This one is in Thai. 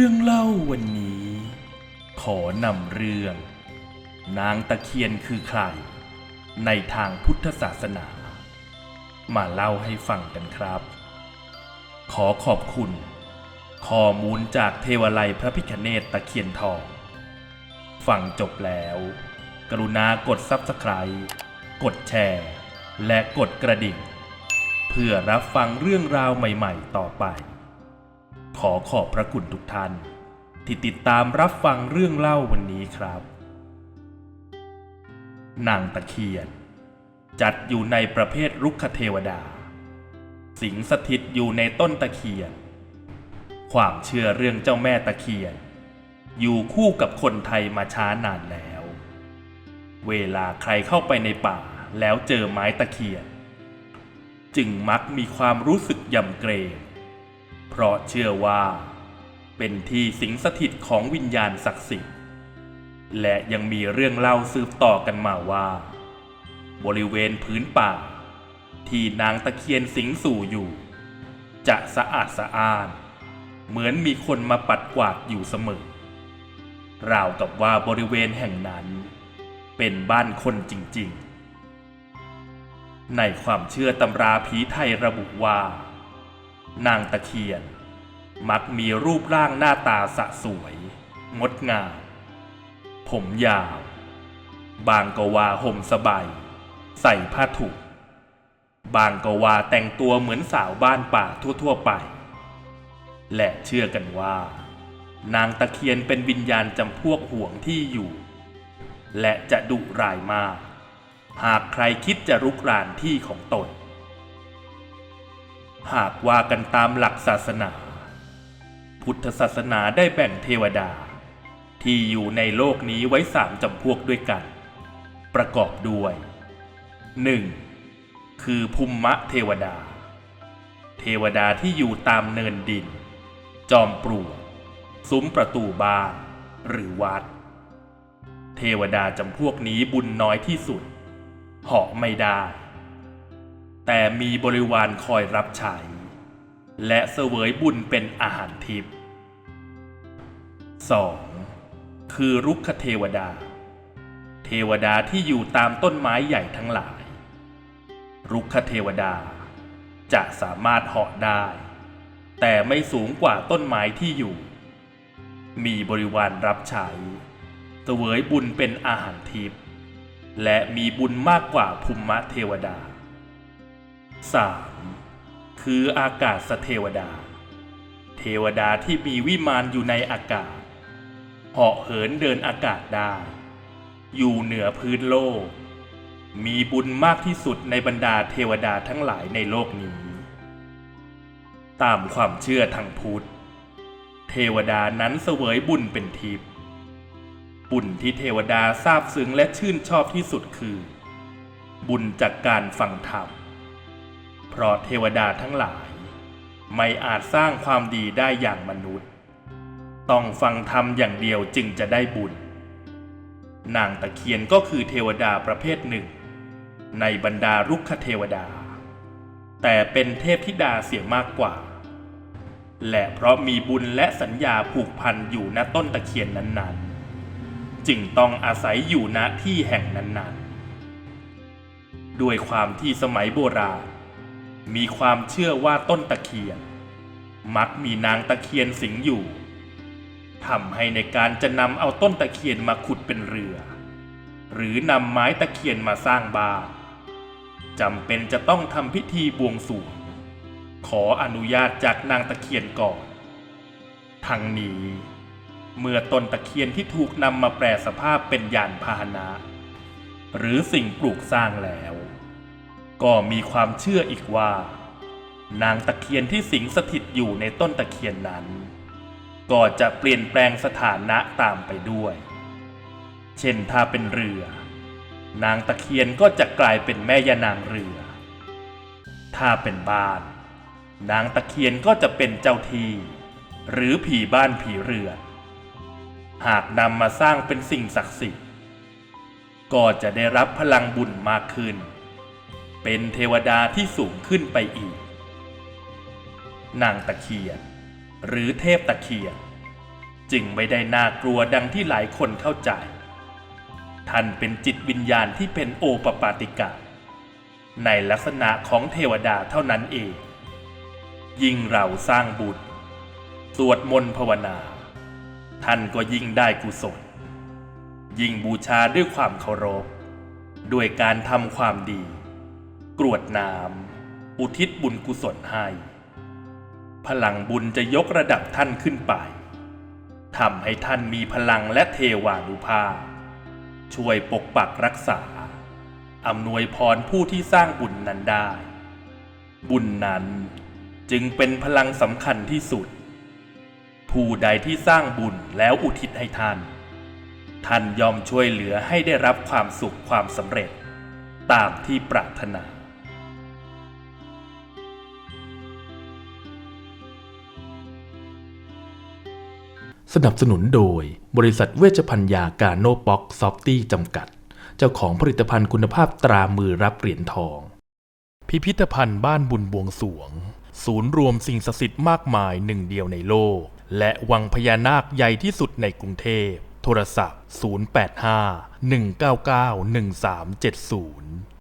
รื่องเล่าวันนี้ ขอนำเรื่อง นางตะเคียนคือใคร ในทางพุทธศาสนา มาเล่าให้ฟังกันครับ ขอขอบคุณ ข้อมูลจากเทวไลยพระพิคเนตตะเคียนทองฟังจบแล้ว กรุณากดซับสไคร b ์กดแชร์ และกดกระดิ่ง เพื่อรับฟังเรื่องราวใหม่ ๆ ต่อไป ขอขอบพระคุณทุกท่าน ที่ติดตามรับฟังเรื่องเล่าวันนี้ครับ นางตะเคียน จัดอยู่ในประเภทรุกขเทวดา สิงสถิตอยู่ในต้นตะเคียน ความเชื่อเรื่องเจ้าแม่ตะเคียน อยู่คู่กับคนไทยมาช้านานแล้ว เวลาใครเข้าไปในป่าแล้วเจอไม้ตะเคียน จึงมักมีความรู้สึกยำเกรง เพราะเชื่อว่า เป็นที่สิงสถิตของวิญญาณศักดิ์สิทธิ์ และยังมีเรื่องเล่าสืบต่อกันมาว่า บริเวณพื้นป่า ที่นางตะเคียนสิงสู่อยู่ จะสะอาดสะอ้าน เหมือนมีคนมาปัดกวาดอยู่เสมอ ราวกับว่าบริเวณแห่งนั้น เป็นบ้านคนจริงๆ ในความเชื่อตำราผีไทยระบุว่า นางตะเคียน มักมีรูปร่างหน้าตาสะสวย งดงาม ผมยาว บางก็ว่าห่มสบาย ใส่ผ้าถุงบางก็ว่าแต่งตัวเหมือนสาวบ้านป่าทั่วๆไป และเชื่อกันว่า นางตะเคียนเป็นวิญญาณจำพวกห่วงที่อยู่ และจะดุร้ายมาก หากใครคิดจะรุกรานที่ของตน หากว่ากันตามหลักศาสนา พุทธศาสนาได้แบ่งเทวดา ที่อยู่ในโลกนี้ไว้สามจำพวกด้วยกัน ประกอบด้วย 1. คือภูมิมะเทวดา เทวดาที่อยู่ตามเนินดิน จอมปลวกซุ้มประตูบ้านหรือวัด เทวดาจำพวกนี้บุญน้อยที่สุดเหาะไม่ได้ แต่มีบริวารคอยรับใช้ และเสวยบุญเป็นอาหารทิพย์ 2. คือรุกขเทวดา เทวดาที่อยู่ตามต้นไม้ใหญ่ทั้งหลาย รุกขเทวดาจะสามารถเหาะได้ แต่ไม่สูงกว่าต้นไม้ที่อยู่ มีบริวารรับใช้เสวยบุญเป็นอาหารทิพย์ และมีบุญมากกว่าภูมิมะเทวดา 3. คืออากาศสเทวดา เทวดาที่มีวิมานอยู่ในอากาศ เหาะเหินเดินอากาศได้ อยู่เหนือพื้นโลก มีบุญมากที่สุดในบรรดาเทวดาทั้งหลายในโลกนี้ ตามความเชื่อทางพุทธ เทวดานั้นเสวยบุญเป็นทิพย์ บุญที่เทวดาทราบซึ้งและชื่นชอบที่สุดคือ บุญจากการฟังธรรม เพราะเทวดาทั้งหลาย ไม่อาจสร้างความดีได้อย่างมนุษย์ ต้องฟังธรรมอย่างเดียวจึงจะได้บุญ นางตะเคียนก็คือเทวดาประเภทหนึ่ง ในบรรดารุกขเทวดา แต่เป็นเทพธิดาเสียมากกว่า และเพราะมีบุญและสัญญาผูกพันอยู่ณต้นตะเคียนนั้น ๆ จึงต้องอาศัยอยู่ณที่แห่งนั้น ๆ ด้วยความที่สมัยโบราณ มีความเชื่อว่าต้นตะเคียน มักมีนางตะเคียนสิงอยู่ทำให้ในการจะนำเอาต้นตะเคียนมาขุดเป็นเรือ หรือนำไม้ตะเคียนมาสร้างบ้านจำเป็นจะต้องทำพิธีบวงสรวง ขออนุญาตจากนางตะเคียนก่อนทั้งนี้เมื่อต้นตะเคียนที่ถูกนำมาแปลสภาพเป็นยานพาหนะ หรือสิ่งปลูกสร้างแล้ว ก็มีความเชื่ออีกว่า นางตะเคียนที่สิงสถิตอยู่ในต้นตะเคียนนั้น ก็จะเปลี่ยนแปลงสถานะตามไปด้วย เช่นถ้าเป็นเรือ นางตะเคียนก็จะกลายเป็นแม่ยานางเรือ ถ้าเป็นบ้าน นางตะเคียนก็จะเป็นเจ้าที่ หรือผีบ้านผีเรือนหากนำมาสร้างเป็นสิ่งศักดิ์สิทธิ์ ก็จะได้รับพลังบุญมากขึ้น เป็นเทวดาที่สูงขึ้นไปอีก นางตะเคียน หรือเทพตะเคียน จึงไม่ได้น่ากลัวดังที่หลายคนเข้าใจ ท่านเป็นจิตวิญญาณที่เป็นโอปปาติกะ ในลักษณะของเทวดาเท่านั้นเอง ยิ่งเราสร้างบุญสวดมนต์ภาวนา ท่านก็ยิ่งได้กุศล ยิ่งบูชาด้วยความเคารพ ด้วยการทำความดี กรวดน้ำอุทิศบุญกุศลให้ พลังบุญจะยกระดับท่านขึ้นไปทำให้ท่านมีพลังและเทวานุภาพ ช่วยปกปักรักษาอำนวยพรผู้ที่สร้างบุญนั้นได้ บุญนั้นจึงเป็นพลังสำคัญที่สุด ผู้ใดที่สร้างบุญแล้วอุทิศให้ท่าน ท่านยอมช่วยเหลือให้ได้รับความสุขความสำเร็จตามที่ปรารถนา สนับสนุนโดย บริษัทเวชภัญญาการโนบ็อกซอฟตี้จำกัด เจ้าของผลิตภัณฑ์คุณภาพตรามือรับเหรียญทอง พิพิธภัณฑ์บ้านบุญบวงสวง ศูนย์รวมสิ่งศักดิ์สิทธิ์มากมายหนึ่งเดียวในโลก และวังพญานาคใหญ่ที่สุดในกรุงเทพ โทรศัพท์ 085 199 1370